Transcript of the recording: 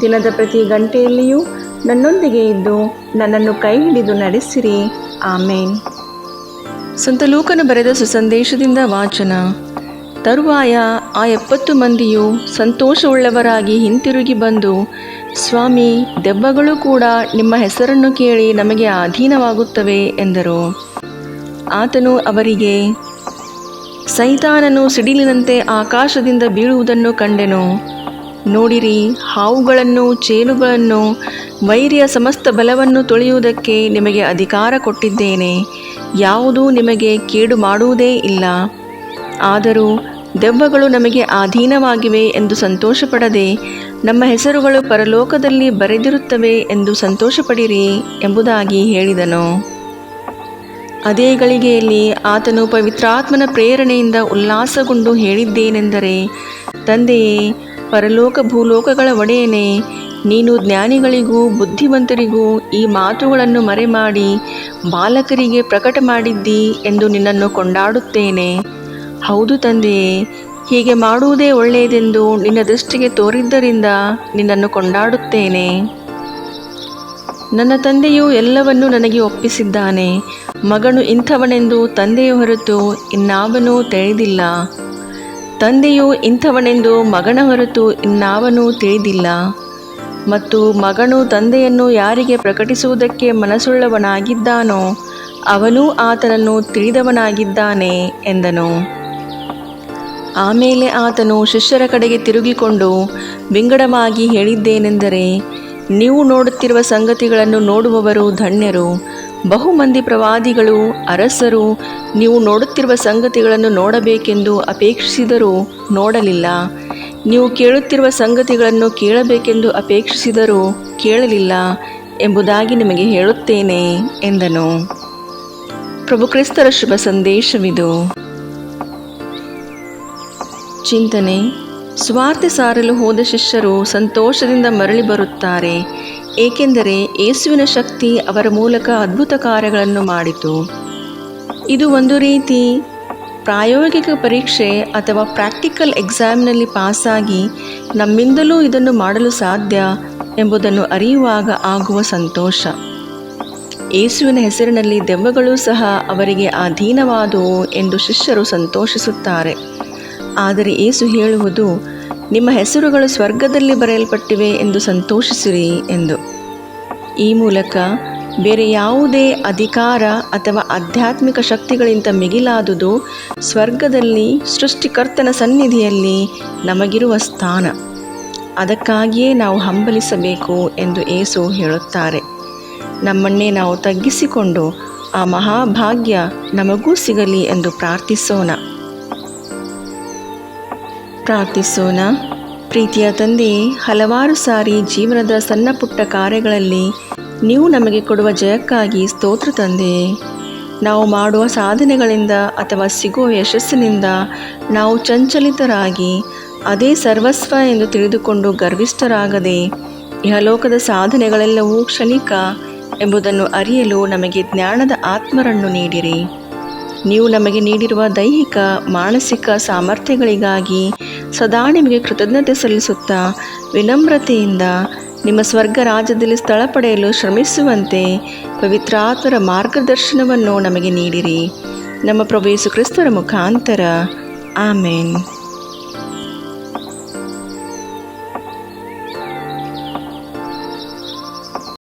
ದಿನದ ಪ್ರತಿ ಗಂಟೆಯಲ್ಲಿಯೂ ನನ್ನೊಂದಿಗೆ ಇದ್ದು ನನ್ನನ್ನು ಕೈ ಹಿಡಿದು ನಡೆಸಿರಿ. ಆಮೇನ್. ಸಂತ ಲೂಕನು ಬರೆದ ಸುಸಂದೇಶದಿಂದ ವಾಚನ. ತರುವಾಯ ಆ ಎಪ್ಪತ್ತು ಮಂದಿಯು ಸಂತೋಷವುಳ್ಳವರಾಗಿ ಹಿಂತಿರುಗಿ ಬಂದು, ಸ್ವಾಮಿ, ದೆವ್ವಗಳು ಕೂಡ ನಿಮ್ಮ ಹೆಸರನ್ನು ಕೇಳಿ ನಮಗೆ ಅಧೀನವಾಗುತ್ತವೆ ಎಂದರು. ಆತನು ಅವರಿಗೆ, ಸೈತಾನನು ಸಿಡಿಲಿನಂತೆ ಆಕಾಶದಿಂದ ಬೀಳುವುದನ್ನು ಕಂಡೆನು. ನೋಡಿರಿ, ಹಾವುಗಳನ್ನು ಚೇಳುಗಳನ್ನು ವೈರಿಯ ಸಮಸ್ತ ಬಲವನ್ನು ತೊಳೆಯುವುದಕ್ಕೆ ನಿಮಗೆ ಅಧಿಕಾರ ಕೊಟ್ಟಿದ್ದೇನೆ. ಯಾವುದೂ ನಿಮಗೆ ಕೇಡು ಮಾಡುವುದೇ ಇಲ್ಲ. ಆದರೂ ದೆವ್ವಗಳು ನಮಗೆ ಅಧೀನವಾಗಿವೆ ಎಂದು ಸಂತೋಷಪಡದೆ, ನಮ್ಮ ಹೆಸರುಗಳು ಪರಲೋಕದಲ್ಲಿ ಬರೆದಿರುತ್ತವೆ ಎಂದು ಸಂತೋಷಪಡಿರಿ ಎಂಬುದಾಗಿ ಹೇಳಿದನು. ಅದೇ ಗಳಿಗೆಯಲ್ಲಿ ಆತನು ಪವಿತ್ರಾತ್ಮನ ಪ್ರೇರಣೆಯಿಂದ ಉಲ್ಲಾಸಗೊಂಡು ಹೇಳಿದ್ದೇನೆಂದರೆ, ತಂದೆಯೇ ಪರಲೋಕ ಭೂಲೋಕಗಳ ಒಡೆಯನೇ, ನೀನು ಜ್ಞಾನಿಗಳಿಗೂ ಬುದ್ಧಿವಂತರಿಗೂ ಈ ಮಾತುಗಳನ್ನು ಮರೆಮಾಡಿ ಬಾಲಕರಿಗೆ ಪ್ರಕಟ ಮಾಡಿದ್ದಿ ಎಂದು ನಿನ್ನನ್ನು ಕೊಂಡಾಡುತ್ತೇನೆ. ಹೌದು ತಂದೆಯೇ, ಹೀಗೆ ಮಾಡುವುದೇ ಒಳ್ಳೆಯದೆಂದು ನಿನ್ನ ದೃಷ್ಟಿಗೆ ತೋರಿದ್ದರಿಂದ ನಿನ್ನನ್ನು ಕೊಂಡಾಡುತ್ತೇನೆ. ನನ್ನ ತಂದೆಯು ಎಲ್ಲವನ್ನೂ ನನಗೆ ಒಪ್ಪಿಸಿದ್ದಾನೆ. ಮಗನು ಇಂಥವನೆಂದು ತಂದೆಯ ಹೊರತು ಇನ್ನಾವನೂ ತಿಳಿದಿಲ್ಲ. ತಂದೆಯು ಇಂಥವನೆಂದು ಮಗನ ಹೊರತು ಇನ್ನಾವನೂ ತಿಳಿದಿಲ್ಲ. ಮತ್ತು ಮಗನು ತಂದೆಯನ್ನು ಯಾರಿಗೆ ಪ್ರಕಟಿಸುವುದಕ್ಕೆ ಮನಸ್ಸುಳ್ಳವನಾಗಿದ್ದಾನೋ, ಅವನೂ ಆತನನ್ನು ತಿಳಿದವನಾಗಿದ್ದಾನೆ ಎಂದನು. ಆಮೇಲೆ ಆತನು ಶಿಷ್ಯರ ಕಡೆಗೆ ತಿರುಗಿಕೊಂಡು ವಿಂಗಡವಾಗಿ ಹೇಳಿದ್ದೇನೆಂದರೆ, ನೀವು ನೋಡುತ್ತಿರುವ ಸಂಗತಿಗಳನ್ನು ನೋಡುವವರು ಧನ್ಯರು. ಬಹುಮಂದಿ ಪ್ರವಾದಿಗಳು, ಅರಸರು, ನೀವು ನೋಡುತ್ತಿರುವ ಸಂಗತಿಗಳನ್ನು ನೋಡಬೇಕೆಂದು ಅಪೇಕ್ಷಿಸಿದರೂ ನೋಡಲಿಲ್ಲ. ನೀವು ಕೇಳುತ್ತಿರುವ ಸಂಗತಿಗಳನ್ನು ಕೇಳಬೇಕೆಂದು ಅಪೇಕ್ಷಿಸಿದರೂ ಕೇಳಲಿಲ್ಲ ಎಂಬುದಾಗಿ ನಿಮಗೆ ಹೇಳುತ್ತೇನೆ, ಎಂದನು. ಪ್ರಭು ಕ್ರಿಸ್ತರ ಶುಭ ಸಂದೇಶವಿದು. ಚಿಂತನೆ ಸ್ವಾರ್ಥ ಸಾರಲು ಹೋದ ಶಿಷ್ಯರು ಸಂತೋಷದಿಂದ ಮರಳಿ ಬರುತ್ತಾರೆ. ಏಕೆಂದರೆ ಯೇಸುವಿನ ಶಕ್ತಿ ಅವರ ಮೂಲಕ ಅದ್ಭುತ ಕಾರ್ಯಗಳನ್ನು ಮಾಡಿತು. ಇದು ಒಂದು ರೀತಿ ಪ್ರಾಯೋಗಿಕ ಪರೀಕ್ಷೆ ಅಥವಾ ಪ್ರಾಕ್ಟಿಕಲ್ ಎಕ್ಸಾಮ್ನಲ್ಲಿ ಪಾಸಾಗಿ ನಮ್ಮಿಂದಲೂ ಇದನ್ನು ಮಾಡಲು ಸಾಧ್ಯ ಎಂಬುದನ್ನು ಅರಿಯುವಾಗ ಆಗುವ ಸಂತೋಷ. ಯೇಸುವಿನ ಹೆಸರಿನಲ್ಲಿ ದೆವ್ವಗಳು ಸಹ ಅವರಿಗೆ ಅಧೀನವಾದವು ಎಂದು ಶಿಷ್ಯರು ಸಂತೋಷಿಸುತ್ತಾರೆ. ಆದರೆ ಏಸು ಹೇಳುವುದು, ನಿಮ್ಮ ಹೆಸರುಗಳು ಸ್ವರ್ಗದಲ್ಲಿ ಬರೆಯಲ್ಪಟ್ಟಿವೆ ಎಂದು ಸಂತೋಷಿಸಿರಿ ಎಂದು. ಈ ಮೂಲಕ ಬೇರೆ ಯಾವುದೇ ಅಧಿಕಾರ ಅಥವಾ ಆಧ್ಯಾತ್ಮಿಕ ಶಕ್ತಿಗಳಿಂದ ಮಿಗಿಲಾದುದು ಸ್ವರ್ಗದಲ್ಲಿ ಸೃಷ್ಟಿಕರ್ತನ ಸನ್ನಿಧಿಯಲ್ಲಿ ನಮಗಿರುವ ಸ್ಥಾನ. ಅದಕ್ಕಾಗಿಯೇ ನಾವು ಹಂಬಲಿಸಬೇಕು ಎಂದು ಏಸು ಹೇಳುತ್ತಾರೆ. ನಮ್ಮನ್ನೇ ನಾವು ತಗ್ಗಿಸಿಕೊಂಡು ಆ ಮಹಾಭಾಗ್ಯ ನಮಗೂ ಸಿಗಲಿ ಎಂದು ಪ್ರಾರ್ಥಿಸೋಣ. ಪ್ರಾರ್ಥಿಸೋಣ. ಪ್ರೀತಿಯ ತಂದೆ, ಹಲವಾರು ಸಾರಿ ಜೀವನದ ಸಣ್ಣ ಪುಟ್ಟ ಕಾರ್ಯಗಳಲ್ಲಿ ನೀವು ನಮಗೆ ಕೊಡುವ ಜಯಕ್ಕಾಗಿ ಸ್ತೋತ್ರ ತಂದೆ. ನಾವು ಮಾಡುವ ಸಾಧನೆಗಳಿಂದ ಅಥವಾ ಸಿಗುವ ಯಶಸ್ಸಿನಿಂದ ನಾವು ಚಂಚಲಿತರಾಗಿ, ಅದೇ ಸರ್ವಸ್ವ ಎಂದು ತಿಳಿದುಕೊಂಡು ಗರ್ವಿಷ್ಠರಾಗದೆ, ಇಹಲೋಕದ ಸಾಧನೆಗಳೆಲ್ಲವೂ ಕ್ಷಣಿಕ ಎಂಬುದನ್ನು ಅರಿಯಲು ನಮಗೆ ಜ್ಞಾನದ ಆತ್ಮರನ್ನು ನೀಡಿರಿ. ನೀವು ನಮಗೆ ನೀಡಿರುವ ದೈಹಿಕ, ಮಾನಸಿಕ ಸಾಮರ್ಥ್ಯಗಳಿಗಾಗಿ ಸದಾ ನಿಮಗೆ ಕೃತಜ್ಞತೆ ಸಲ್ಲಿಸುತ್ತಾ ವಿನಮ್ರತೆಯಿಂದ ನಿಮ್ಮ ಸ್ವರ್ಗ ರಾಜ್ಯದಲ್ಲಿ ಸ್ಥಳ ಪಡೆಯಲು ಶ್ರಮಿಸುವಂತೆ ಪವಿತ್ರಾತ್ಮರ ಮಾರ್ಗದರ್ಶನವನ್ನು ನಮಗೆ ನೀಡಿರಿ. ನಮ್ಮ ಪ್ರಭು ಯೇಸು ಕ್ರಿಸ್ತರ ಮುಖಾಂತರ. ಆಮೇನ್.